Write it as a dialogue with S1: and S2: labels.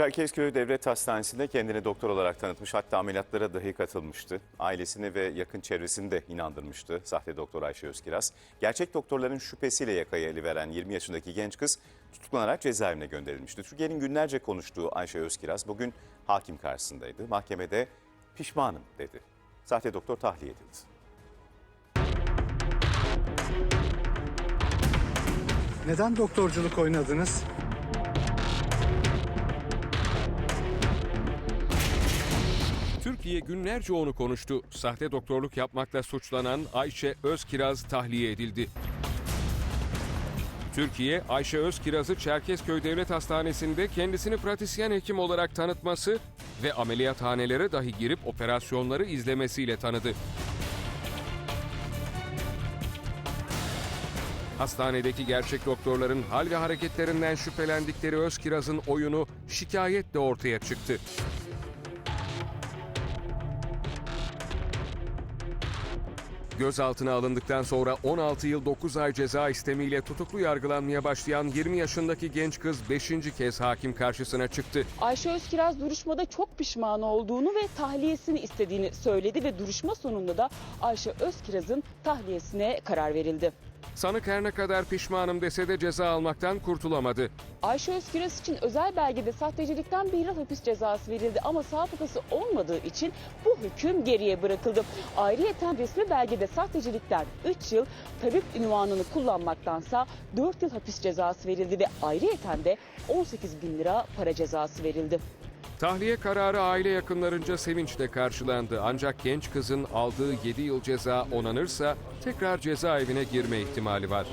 S1: Çerkezköy Devlet Hastanesi'nde kendini doktor olarak tanıtmış hatta ameliyatlara dahi katılmıştı. Ailesini ve yakın çevresini de inandırmıştı sahte doktor Ayşe Özkiraz. Gerçek doktorların şüphesiyle yakaya eli veren 20 yaşındaki genç kız tutuklanarak cezaevine gönderilmişti. Türkiye'nin günlerce konuştuğu Ayşe Özkiraz bugün hakim karşısındaydı. Mahkemede pişmanım dedi. Sahte doktor tahliye edildi.
S2: Neden doktorculuk oynadınız?
S3: Türkiye günlerce onu konuştu. Sahte doktorluk yapmakla suçlanan Ayşe Özkiraz tahliye edildi. Türkiye, Ayşe Özkiraz'ı Çerkezköy Devlet Hastanesi'nde kendisini pratisyen hekim olarak tanıtması ve ameliyathanelere dahi girip operasyonları izlemesiyle tanıdı. Hastanedeki gerçek doktorların hal ve hareketlerinden şüphelendikleri Özkiraz'ın oyunu şikayetle ortaya çıktı. Gözaltına alındıktan sonra 16 yıl 9 ay ceza istemiyle tutuklu yargılanmaya başlayan 20 yaşındaki genç kız 5. kez hakim karşısına çıktı.
S4: Ayşe Özkiraz duruşmada çok pişman olduğunu ve tahliyesini istediğini söyledi ve duruşma sonunda da Ayşe Özkiraz'ın tahliyesine karar verildi.
S3: Sanık her ne kadar pişmanım dese de ceza almaktan kurtulamadı.
S4: Ayşe Özkiraz için özel belgede sahtecilikten bir yıl hapis cezası verildi ama sabıkası olmadığı için bu hüküm geriye bırakıldı. Ayrıyeten resmi belgede sahtecilikten 3 yıl tabip ünvanını kullanmaktansa 4 yıl hapis cezası verildi ve ayrıyeten de 18 bin lira para cezası verildi.
S3: Tahliye kararı aile yakınlarınca sevinçle karşılandı. Ancak genç kızın aldığı 7 yıl ceza onanırsa tekrar cezaevine girme ihtimali var.